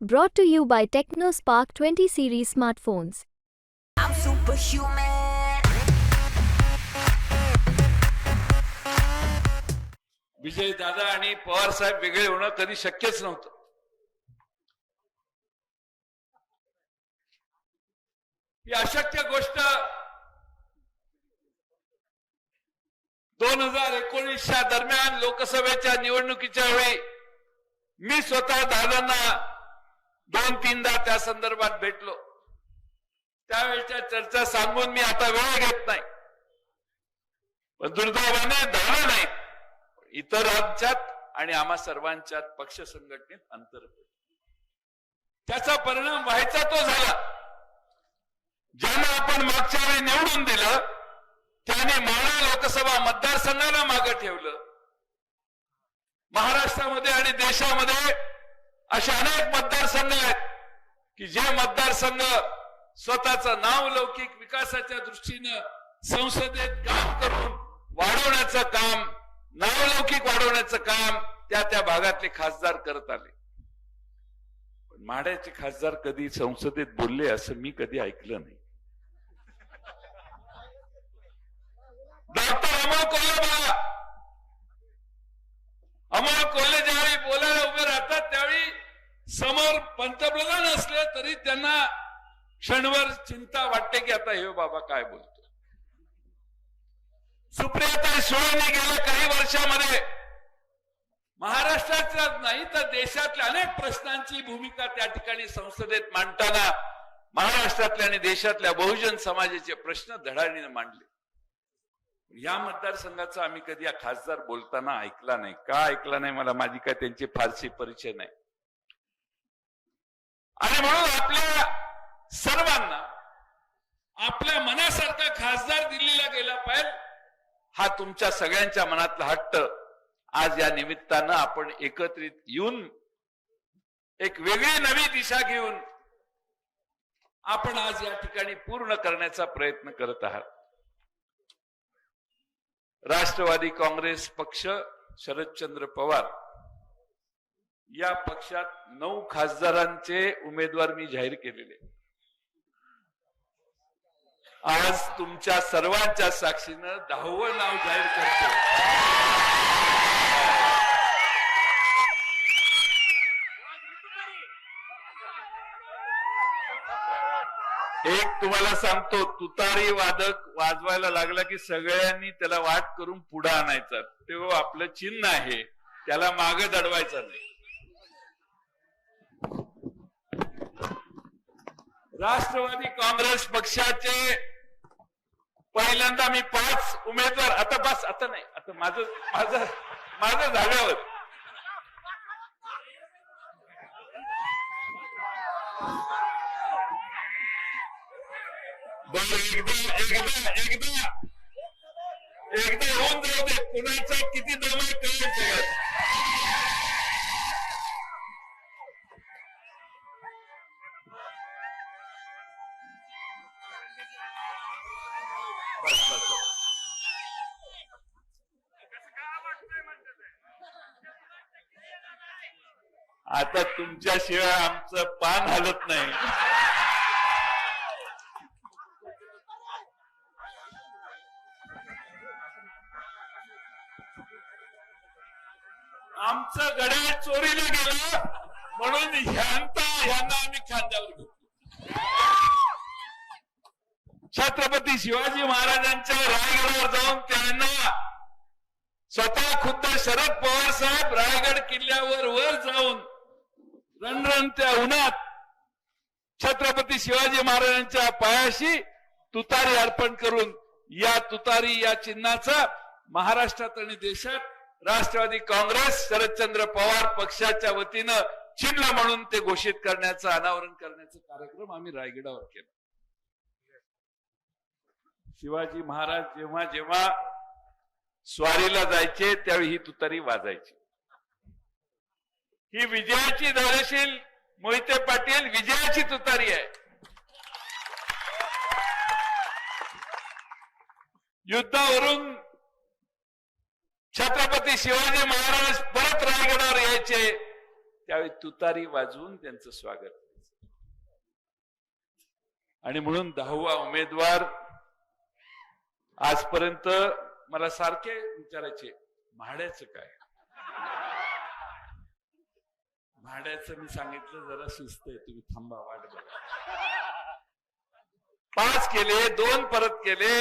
Brought to you by TechnoSpark 20 series smartphones. I'm superhuman. विजय दादा आणि पवार साहेब वेगळे होणं कधी शक्यच नव्हतं ही अशक्य गोष्ट दोन हजार एकोणीसच्या दरम्यान लोकसभेच्या निवडणुकीच्या वेळी मी स्वतः दादांना दोन तीनदा त्या संदर्भात भेटलो. त्यावेळेच्या चर्चा सांगून मी आता वेळ घेत नाही. पण दुर्दैवाने दादा नाही. इतर राज्यात आणि आम्हा सर्वांच्यात पक्ष संघटनेत अंतर त्याचा परिणाम व्हायचा तो झाला. ज्यांना आपण मागच्या वेळी निवडून दिलं त्याने मावळा लोकसभा मतदारसंघाला मागं ठेवलं. महाराष्ट्रामध्ये आणि देशामध्ये असे अनेक मतदारसंघ आहेत की जे मतदारसंघ स्वतःचं नाव लौकिक विकासाच्या दृष्टीनं संसदेत काम करून वाढवण्याचं काम नावलौकिक वाढवण्याचं काम त्या त्या भागातले खासदार करत आले. पण माड्याचे खासदार कधी संसदेत बोलले असं मी कधी ऐकलं नाही. समोर पंतप्रधान असले तरी त्यांना क्षणभर चिंता वाटते की आता हे बाबा काय बोलतो सुप्रियाताई सुळेने गेल्या काही वर्षामध्ये महाराष्ट्राच्याच नाही तर देशातल्या अनेक प्रश्नांची भूमिका त्या ठिकाणी संसदेत मांडताना महाराष्ट्रातल्या आणि देशातल्या बहुजन समाजाचे प्रश्न धडाडीने मांडले. या मतदारसंघाचा आम्ही कधी या खासदार बोलताना ऐकला नाही. का ऐकला नाही? मला माझी काय त्यांची फारशी परिचय नाही. आणि म्हणून आपल्या सर्वांना आपल्या मनासारखा खासदार दिल्लीला गेला पाहिजे हा तुमच्या सगळ्यांच्या मनातला हट्ट. आज या निमित्तानं आपण एकत्रित येऊन एक वेगळी नवी दिशा घेऊन आपण आज या ठिकाणी पूर्ण करण्याचा प्रयत्न करत आहात. राष्ट्रवादी काँग्रेस पक्ष शरदचंद्र पवार या पक्षात नऊ खासदारांचे उमेदवार मी जाहीर केलेले. आज तुमच्या सर्वांच्या साक्षीनं दहावं नाव जाहीर करतो एक तुम्हाला सांगतो तुतारी वादक वाजवायला लागला की सगळ्यांनी त्याला वाट करून पुढे आणायचा. तेव्हा आपलं चिन्ह आहे त्याला मागे दडवायचं नाही. राष्ट्रवादी काँग्रेस पक्षाचे पहिल्यांदा मी पाच उमेदवार आता बस आता नाही आता माझं माझं माझं झाल्यावर. बर एकदा एकदा एकदा एकदा होऊन जाऊ दे. कुणाचा किती दम आहे आता तुमच्याशिवाय आमचं पान हलत नाही. आमचं गड्या चोरीला गेलं म्हणून ह्यांता ह्यांना आम्ही खांद्यावर घेतो छत्रपती शिवाजी महाराजांच्या रायगडावर जाऊन त्यांना स्वतः खुद्द शरद पवार साहेब रायगड किल्ल्यावर वर जाऊन रणरणत्या उन्हात छत्रपती शिवाजी महाराजांच्या पायाशी तुतारी अर्पण करून या तुतारी या चिन्हाचा महाराष्ट्रात आणि देशात राष्ट्रवादी काँग्रेस शरदचंद्र पवार पक्षाच्या वतीनं चिन्ह म्हणून ते घोषित करण्याचं अनावरण करण्याचा कार्यक्रम आम्ही रायगडावर केला. शिवाजी महाराज जेव्हा जेव्हा स्वारीला जायचे त्यावेळी ही तुतारी वाजायची. ही विजयाची धैर्यशील मोहिते पाटील विजयाची तुतारी आहे. युद्धावरून छत्रपती शिवाजी महाराज परत रायगडावर यायचे त्यावेळी तुतारी वाजवून त्यांचं स्वागत करायचं. आणि म्हणून दहावा उमेदवार आजपर्यंत मला सारखे विचारायचे म्हाड्याचं काय? म्हाड्याचं मी सांगितलं जरा सुस्त आहे तुम्ही थांबा वाट बघा. पाच केले दोन परत केले.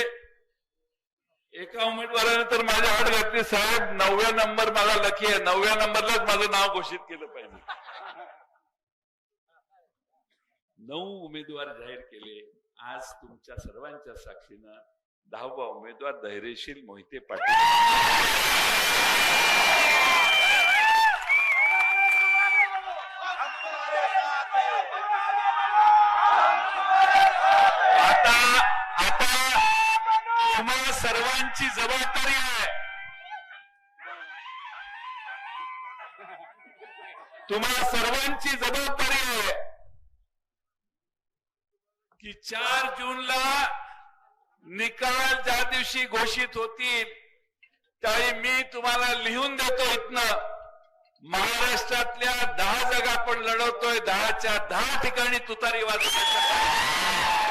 एका उमेदवाराने तर माझ्या हात घातली साहेब नवव्या नंबर मला लकी आहे. नवव्या नंबरलाच माझं नाव घोषित केलं पाहिजे. नऊ उमेदवार जाहीर केले. आज तुमच्या सर्वांच्या साक्षीनं दहावा उमेदवार धैर्यशील मोहिते पाटील. आता आता तुम्हाला सर्वांची जबाबदारी आहे. तुम्हाला सर्वांची जबाबदारी आहे. की चार जूनला निकाल ज्या दिवशी घोषित होतील त्यावेळी मी तुम्हाला लिहून देतो इथनं. महाराष्ट्रातल्या दहा जागा आपण लढवतोय दहाच्या दहा ठिकाणी तुतारी वाजवण्याचं